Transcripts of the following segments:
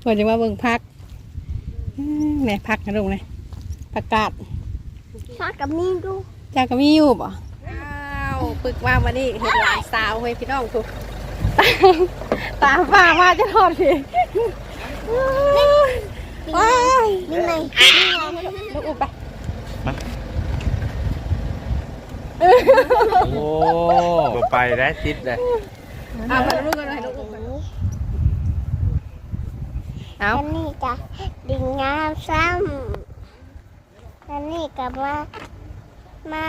เพิ่นจะมาเบิ่งพักอืมเนี่ยพักนะลุงเลยผักกาดชากับมีดูเจ้าก็มีอยู่บ่อ้าวปึกว่ามานี่เห็นหลานสาวเฮ้ยพี่น้องถูกตามฟ้ามาจะทอดพี่ว้ายนี่ไงลูกอุบไปโอ้บ่ไปได้ติดเลยเอาไปลูกกันเลยลูกอุบไป เอาอันนี้ก็ดินงามซ้ำอันนี้ก็มามา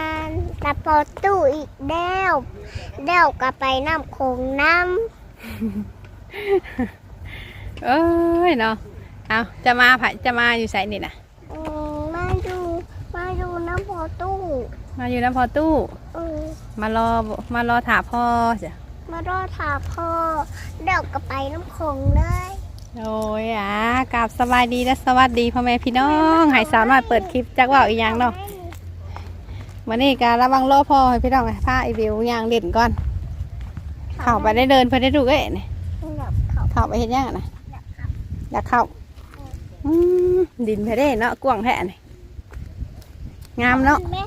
ตะปอตู้อีกเด้วเด้วก็ไปน้ำโขงน้เอ้ยเนาะเอาจะมาไผจะมาอยู่ไสนี่นะำอืมมาดูมาดูน้ำพอตู้มาอยู่น้ำพอตู้เออมารอมารอถาพ่อจ้ะมารอถาพ่อเด้วก็ไปน้ำโขงเลย โอ้ยอะกราบสบายดีและสวัสดีพ่อแม่พี่น้องให้สาวน้อยเปิดคลิปจักว่าอีกอย่างเนาะวันนี้การระวังรอพ่อให้พี่น้องให้พาไอวิวย่างเล่นก่อน เข้าไปได้เดินเพื่อได้ดูเอ้ยนี่ดับเขาเข้าไปเห็นยังอะนะอยากเข้าอืมดินไปได้เนาะกว้างแท้นี่งามเนาะแม่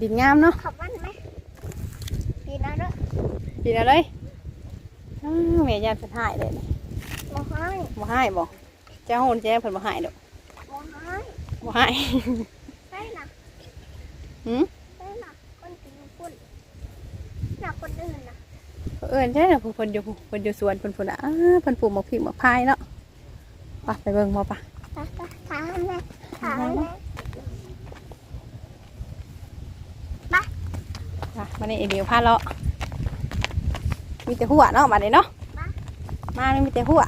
ดินงามเนาะขับมันไหมดีนะด้วยดินอะไรอ้าวแม่ยามจะหายเลยนี่ บ่ให้บ่หายบ่เจ้าโหนแจ้เพิ่นบ่หายดอกบ่ให้บ่หายได้นะหืมได้นะคนกินคนหนักคนอื่นนะเอิ้นใช่น่ะผู้เพิ่นอยู่ผู้เพิ่นอยู่สวนเพิ่นพุ่นน่ะอ้าเพิ่นปลูกหมกพริกหมกพายเนาะไปไปเบิ่งบ่ปะถามถามแม่ถามแม่อะมานี่ไอเดียวพาเลาะมีแต่หัวเนาะมาเลยเนาะ มานี่มีแต่หัว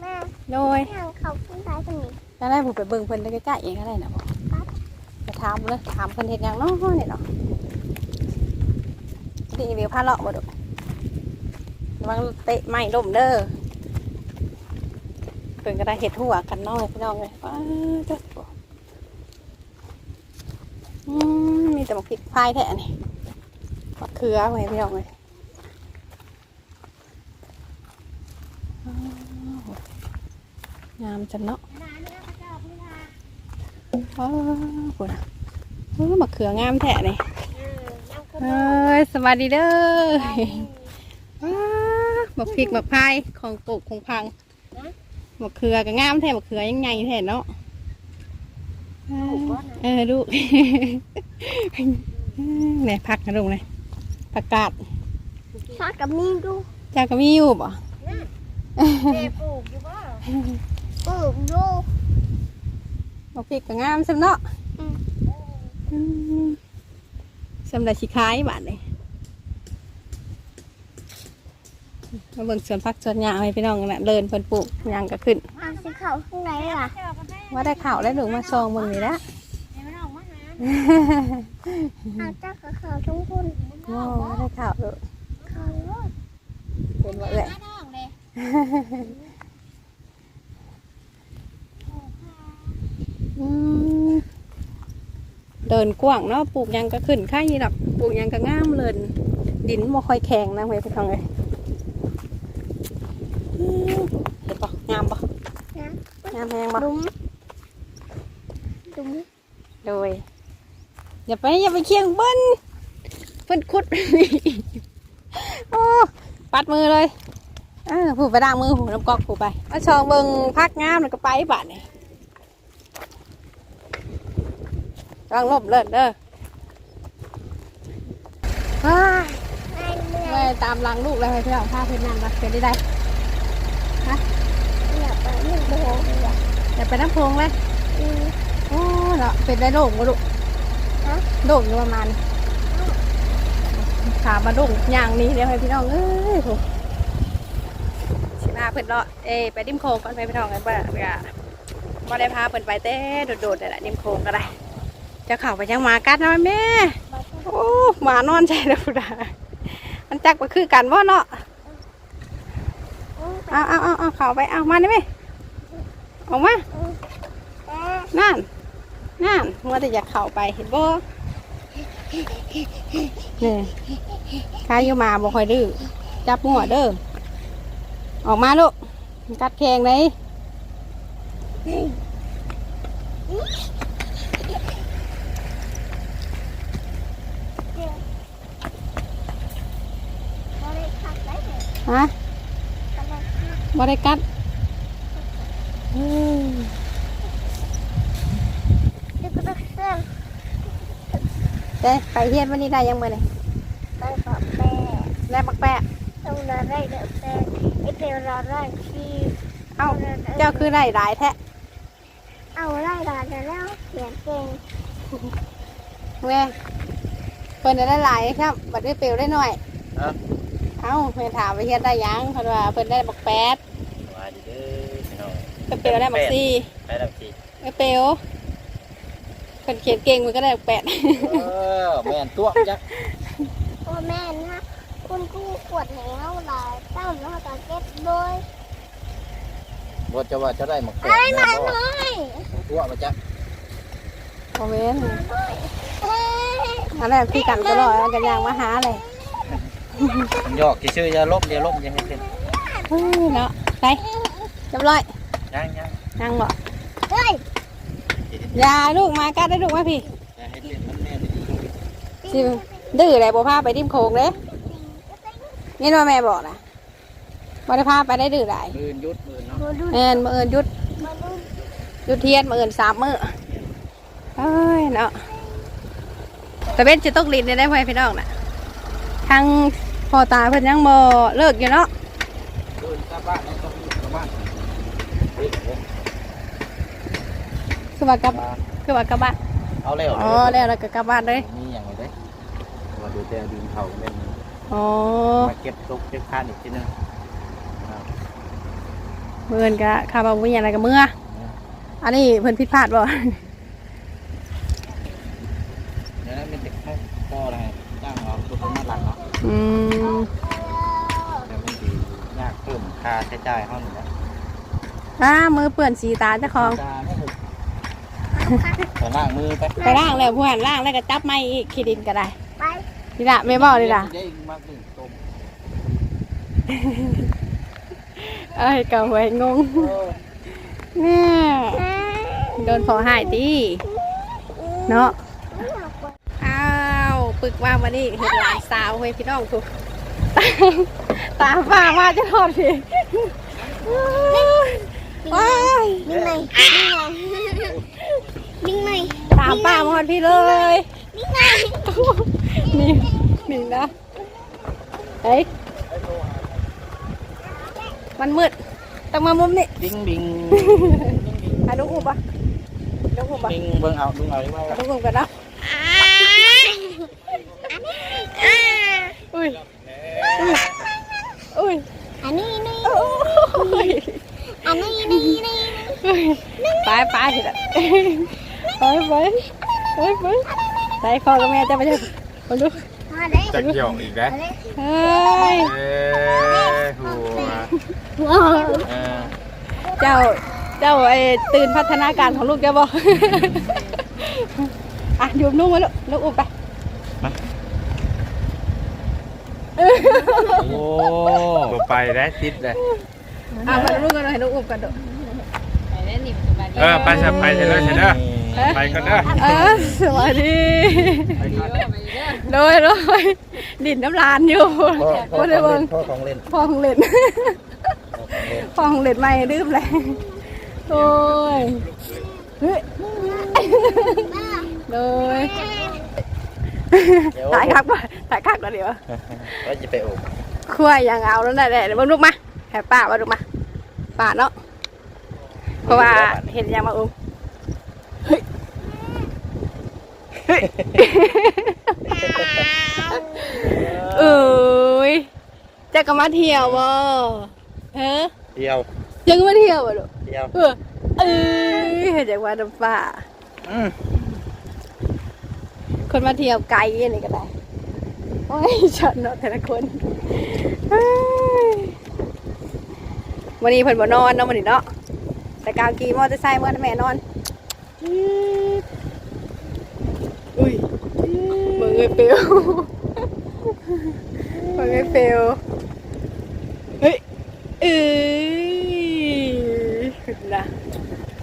แม่โดยทางเขาขึ้นไปตรงนี้จะได้ผมไปเบิ่งเพิ่นใกล้ๆเองก็ได้นะบ่ไปถามเลยถามเพิ่นเฮ็ดหยังเนาะนี่เนาะนี่ไอเดียวพาเลาะบ่ดุระวังเตะไม้ล้มเด้อเพิ่นก็ได้เฮ็ดหัวกันเนาะพี่น้องเลยว้าวเจ้าอืมมีแต่หมกพริกพายแท้นี่มะเขือไว้พี่น้องเลย งามจังเนาะอ๋อคุณอะเออมะเขืองามแท้นี่เอ้ยสวัสดีเด้อว้ามะพริกมะพร้ายของปลูกของพังมะเขือก็งามแท้มะเขือยังไงแท้เนาะเออดูเนี่ยพักนะลุงเลยผักกาดชากับมีดูเจ้าก็มีอยู่บ่แม่ปลูกอยู่บ่ ปลูกอยู่มะพริกก็งามสำเนาะอืมอืมสำหรับสิขายบาทเลยมาเบิ่งสวนผักสวนหญ้าให้พี่น้องน่ะเดินเพิ่นปลูกหยังก็ขึ้นทางสีเขาข้างในล่ะว่าได้ข่าวแล้วหนูมาซองเบิ่งนี่ละทางเจ้ากับเขาทุกคนโอ้ว่าได้ข่าวเลยเขาโลดเป็นว่าเอ้ยอืม เดินกว้างเนาะปลูกหยังก็ขึ้นค่ายดอกปลูกหยังก็งามเลยดินบ่ค่อยแข็งนะเว้ยพี่น้องเอ้ยอืมเห็นปะงามปะนะงามแพงปะดุมดุมโดยอย่าไปอย่าไปเคียงเบิ้นเพิ่นคุดโอ้ปัดมือเลยเออผูไปด่างมือผูน้ำกอกผูไปมาชองเบิงพักงามแล้วก็ไปบาดนี่ กำลังลบเลิศเด้อว้ายแม่เหนื่อแม่ยตามหลังลูกเลยเพื่อนพาเพื่อนนั่งมาเป็นได้ได้อยากไปหนึ่งโบกเลยอะอย่าไปน้ำโพงเลยอืมโอ้เนาะเป็นได้โด่งบ่ลูกฮะโด่งอยู่ประมาณขามาโด่งอย่างนี้เดี๋ยวให้พี่น้องเอ้ยโหสิมาเพิ่นเลาะเอ้ยไปดิมโคงก่อนไปพี่น้องกันบ่เวลาบ่ได้พาเพิ่นไปเต้โดดๆนี่แหละดิมโคงก็ได้ จะเข้าไปยังหมากัดนะแม่มาที่โอ้หมานอนใจแล้วดามันจักว่าคือกันบ่เนาะเอาเอาเอาเอาเข้าไปเอามาได้ไหมออกมานั่นนั่นมัวแต่อยากเข้าไปเห็นบ่นี่ข้าอยู่มาบ่คอยดื้อจับหัวเด้อออกมาลูกกัดแขงเลย บ่ได้ขัดได้เลย ฮะบ่ได้ขัดบ่ได้กัดอืมดึกดึกเส้นเด้ไปเฮียนวันนี้ได้ยังมื้อนี่ไปกับแม่ได้บักแปะต้องรอได้เด้อแม่ไอ้เปียวรอได้ที่เอ้าเจ้าคือได้หลายแท้เอาไล่รอได้แล้วเขียนเก่งแม่เพิ่นได้หลายครับบัดนี้เปลวได้หน่อยเอ้า เอ้าแม่ถามไปเฮียนได้ยังเพิ่นว่าเพิ่นได้บักแปดว่าดีเด้อพี่น้องก็เปลวได้บักสี่ไปดับสิเอ้ยเปลวเพิ่นเขียนเก่งมันก็ได้บักแปดเออแม่นตัวจักโอ้แม่นะคุณครูขวดแหวหลายเต้าเนาะตาเก็บโดยบ่จะว่าจะได้หมกแปดไอ้แม่มานบ่หน่อยตัวมาจักโอเวนเอ้ยอันแรกพี่กันก็รอดกันยางมาหาเลย มันยอกซื่อๆอย่าลบอย่าลบอย่าให้เป็นเฮ้ยเนาะไปเรียบร้อยยังยังนั่งบ่เฮ้ยอยาลูกมากัดได้ลูกมาพี่อย่าให้เป็นมันแม่นดีสิดื้ออะไรบ่พาไปริมโขงเด้นี่ว่าแม่บอกนะบ่ได้พาไปได้ดื้อหลายมือยุดมือเนาะมาดูแม่นมื้ออื่นหยุดมาดูหยุดเทียนมื้ออื่นสามมื้อเอ้ยเนาะแต่เป็นจะตกลิ้นได้ได้พ่อพี่น้องน่ะทาง พ่อตาเพิ่นยังบ่เลิกอยู่เนาะเดินกลับบ้านแล้วต้องกลับบ้านเฮ้ยเฮ้ยคือว่ากลับคือว่ากลับบ้านเอาแล้วอ๋อแล้วเราก็กลับบ้านเลยมีอย่างไรเด้ว่าดูแต่ดินเขาเป็นอ๋อมาเก็บตกเก็บคานอีกทีหนึงอ่ามื้ออื่นก็ข้าบ่มีหยังอะไรก็เมื่อ อันนี้เพิ่นผิดพลาดบ่ เดี๋ยวนั้นเป็นเด็กแค่ก็อะไรจ้างเราตัวมาหลังเนาะ อืม เดี๋ยวมันดียากเพิ่มค่าใช้ จ่ายเขาหนึ่งนะอ้ามือเปื้อนสีตาเจ้าของตาไม่ถูกไปล้างมือไปไปล่างแล้วผู้หันล่างแล้วก็จับไม้อีกขี้ดินก็ได้ไปนี่ล่ะไม่บอกนี่ล่ะได้มากหนึ่งต้มเอ้ยเก่าหวยงงแม่โดนพอหายตีเนาะอ้าวปึกว่ามานี่เห็นหลานสาวเฮ้ยพี่น้องกู ตาฟ้ามาจะทอดพี่ว้ายดิ้งไหนดิ้งไหนตามป้ามาทอดพี่เลยดิ้งไหนนี่นี่นะเฮ้ยมันมืดต้องมามุมนี่ดิ้งบิงอะดูอุบอะดูอุบอะบิงเบิ่งเอาเบิ่งเอาดีกว่าดูอุบกันนะอุ้ย ไปไปเห็นอะไปไปไปไปไปคอกับแม่จะไปดูมาได้จะเกี่ยวอีกนะเฮ้ยเอ้หัวว้าวเจ้าเจ้าไอ้ตื่นพัฒนาการของลูกเจ้าบอกอะอยู่นุ่งไว้ลูกลูกอุบไปโอ้ไปได้ติดเลยอะมาลูกกันเลยลูกอุบกันดู เออไปซะไปเถอะเด้อเถอะเด้อไปกันเด้อเออสวัสดีโดยโดยดินน้ำลานอยู่ก็ได้เบิ่งพ่อของเล่นพ่อของเล่นพ่อของเล่นใหม่ดื่มเลยโอ้ยเฮ้ยโดยถ่ายคักป่ะถ่ายคักแล้วเดี๋ยวว่าจะไปโอบขั้วยังเอาแล้วได้ๆเดี๋ยวเบิ่งลูกมาให้ป้ามาดูมาป้าเนาะ เพราะว่าเห็นยังมาอุ้มเฮ้ยเฮ้ยเอ้ยจะก็มาเที่ยวบ่เฮ้ยเดียวยังมาเที่ยวบ่ลูกเดียวเออเอ้ยเห็นจากว่าน้ำป้าอืมคนมาเที่ยวไกลอันนี้ก็ได้โอ้ยฉันเนาะแต่ละคนเฮ้ยวันนี้เพิ่นบ่นอนเนาะวันนี้เนาะ แต่กาวกีมอเตอร์ไซค์เมื่อแม่นอนอุ้ยมึงไอ้เปียวมึงไอ้เปียวเฮ้ยเอ้ยนะ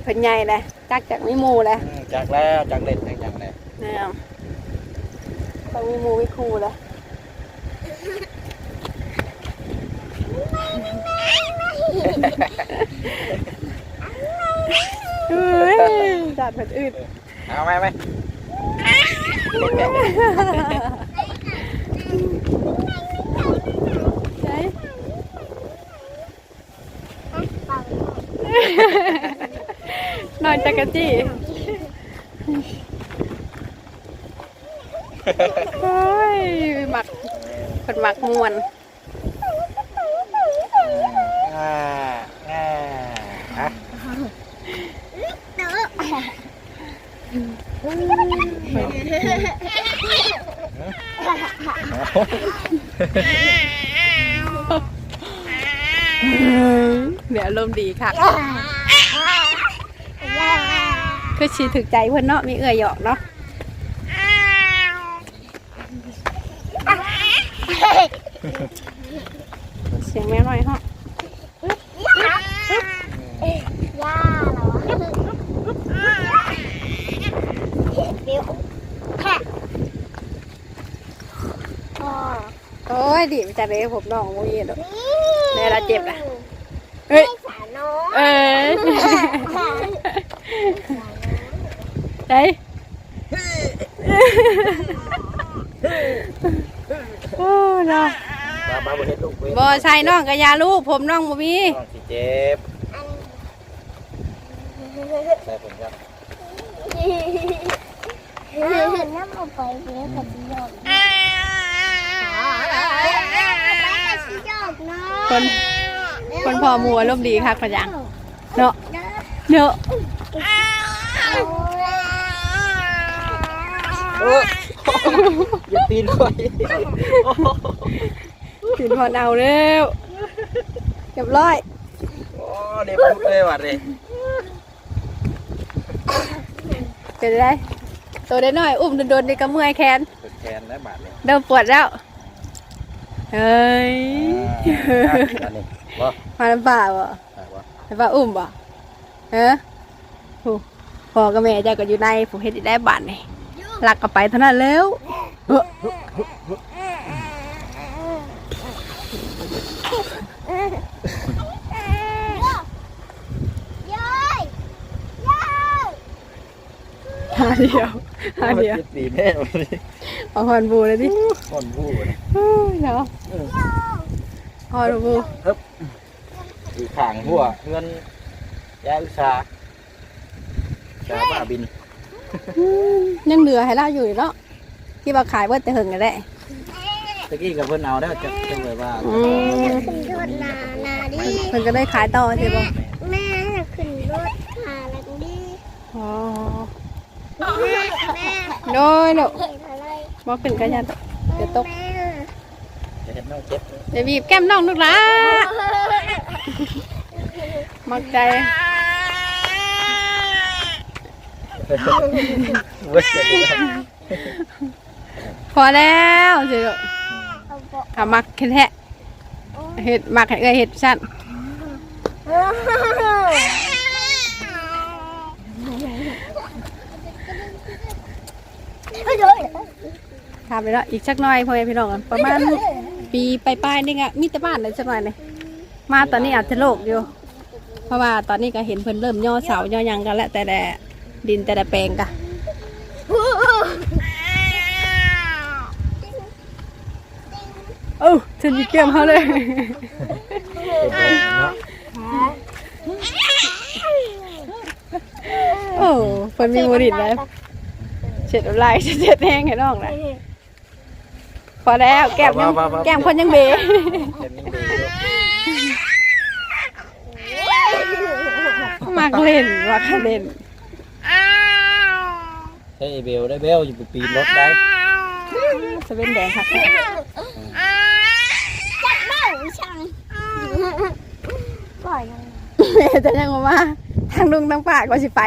เพิ่นใหญ่เลยจักจากมีหมู่เลยอืมจากแล้วจากเล่นจากอย่างไรเนี่ยต้องมีหมู่มีครูเลยเฮ้ย จัดเพิ่นอึดเอาไหมไหมใช่นอนจักรจี้โอ้ยหมักคนหมักมวนอ่าอ่าฮะ เดี๋ยวอารมณ์ดีค่ะคือชีถึกใจเพื่อนเนาะมีเอื่อยหยอกเนาะเสียงแม่หน่อยฮะ ย่าเหรอเดี๋ยวแค่พ่อ โอ้ยดีมันจะเลยผมน้องโมยดอกนี่แม่ละเจ็บนะเฮ้ยสาน้องเอ้ยเฮ้ยโอ้เนาะบ้าบ้าบ่เฮ็ดลูกเว้ยบ่ใช่น้องกะยาลูกผมน้องบ่มีน้องสิเจ็บใส่ผมครับอ้าวน้ำเอาไปเลี้ยงกับชิโยกไคนคนพอหมัวร่มณ์ดีคักปะยังเนาะเนาะเอออย่าตีนข่อยกินพอเอาเร็วเรียบร้อยโอ้เด็บพุดเลยว่ะเด้เป็นไรตัวได้น้อย อุ้มโดนๆในกระเมื่อยแขนปวดแขนและบาดเลยเริ่มปวดแล้ว เฮ้ยอันนี้บ่มาลำบากบ่อ่าบ่ลำบากอุ้มบ่เออโอ้พ่อกับแม่เจ้าก็อยู่ในผมเฮ็ดได้บาทนี่หลักก็ไปเท่านั้นแล้วเอ้อย้อยย้อยหาเดียวหาเดียวจ็บตีนแน่วันนี้ เอาฮอนบูเลยดิก่อนผู้นะโอ้ยเนาะฮอนบูอยู่ข้างหัวเงินยาอุตสาห์ชาบ้าบินอืมยังเหลือให้เราอยู่อีกเนาะที่ว่าขายเบิดแต่หึงกันแหละ ตะกี้กับเพิ่นเอาแล้วจะจะเลยว่าอืม ขึ้นรถนานาดิ เพิ่นก็ได้ขายต่อใช่ป่ะแม่ขึ้นรถหาลังดิอ๋อแม่โน้ยเนาะ เห็นอะไร บ่ขึ้นกันยันเดี๋ยวตกแม่จะเห็นน้องเจ็บเดี๋ยวบีบแก้มน้องลูกหลามักใจเว้ยจะได้พอแล้วสิลูกเอาบอกถ้ามักแค่แท้เห็ดมักให้เอ้ยเห็ดสั้น ไปแล้วอีกสักหน่อยพ่อแม่พี่น้องกันประมาณปีปลายๆนี่ไงมีแต่บ้านเลยสักหน่อยเลยมาตอนนี้อาจจะโลกอยู่ เพราะว่าตอนนี้ก็เห็นเพิ่นเริ่มย่อเสาย่อยังกันแล้วแต่ละดินแต่ละแปลงกะเอ้ฉันจะเกี่ยมเขาเลยโอ้เพิ่นมีมูดิดแล้วเช็ดอะไรเช็ดแห้งให้น้องเลย พอแล้วแก้มยังแก้มคนยังเบเจ็บนิ่งดีอยู่มากเล่นมากเล่นเฮ้ยเบลได้เบลอยู่ปีนรถได้จะเป็นแดงค่ะจับเบ้าช่างปล่อยยังแม่จะยังบอกว่าทางลุงทางป้าก็สิไป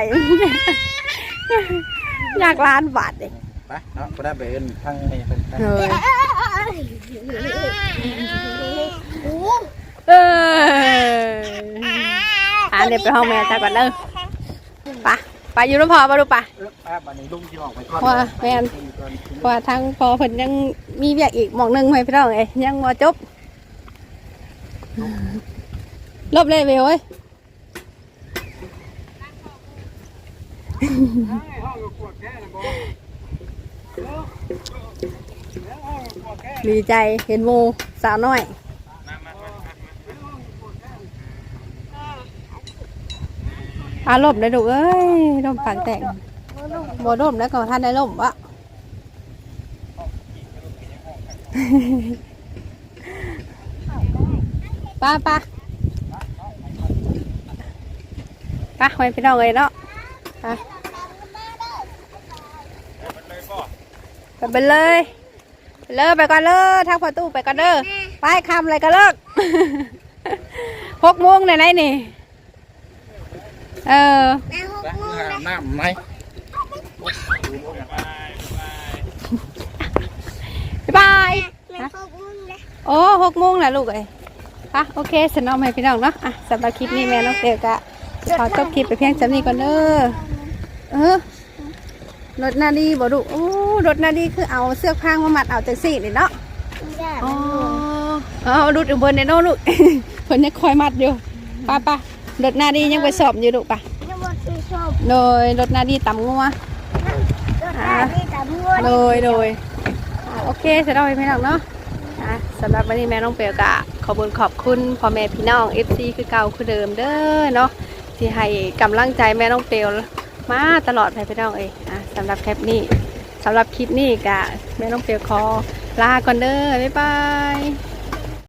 อยากล้านบาทเด็ก ไปเนาะก็ได้ไปเอิ้นทางนี้เป็นทางเออโอ้เอออ่าเดี๋ยวไปห้องแม่จ้าก่อนเด้อไปะปะอยู่น้ำพอมาดูปะเออป้าบัดนี้ลุงที่ออกไปก่อนว่าแม่นเพราะว่าทางพอเพิ่นยังมีเวียกอีกหมองหนึงให้พี่น้องเอ้ยยังบ่จบลบเลยเว้ยเว้ยดี ใจเห็นโมสาวน้อย อารมณ์ได้ดูเอ้ยลมปากแต่งบ่ลมแล้วก็ท่านได้ลมวะป้าป้าป้าไว้พี่น้องเลยเนาะไป ไปเลยไปเลยไปก่อนเลยทางประตูไปก่อนเด้อไปคำอะไรก็เลิกหกโมงไหนไหนนี่เออแม่หกแล้วโมงอาบน้ำไหมบ๊ายบายแม่หกโมงเลยโอ้หกโมงแล้วลูกเอ้ยอะโอเคสนอมให้พี่น้องเนาะอะสำหรับคลิปนี้แม่น้องเต๋อกะขอจบคลิปไปเพียงจำนี้ก่อนเด้อเออ รถนาดีบ่ดูโอ้รถนาดีคือเอาเสื้อผ้ามามัดเอาจังสี่นี่เนาะย่าอ๋อเอาดูดอยู่บนในโน่ลูกเพิ่นยังคอยมัดอยู่ไป้าป้ารถนาดียังไปสอบอยู่ลูกป่ะยังบ่ซื้อชอบโดยรถนาดีต่ำงัวรถได้ที่ตำรวจโดยโดยอ่าโอเคเสร็จแล้วพี่น้องเนาะอะสำหรับวันนี้แม่น้องเปียวกะขอบคุญขอบคุณพ่อแม่พี่น้อง FC คือเก่าคือเดิมเด้อเนาะที่ให้กำลังใจแม่น้องเปียวมาตลอดให้พี่น้องเอ้ยอะ สำหรับแคปนี้สำหรับคลิปนี้กะแม่น้องเปียวคอลาก่อนเด้อบ๊ายบาย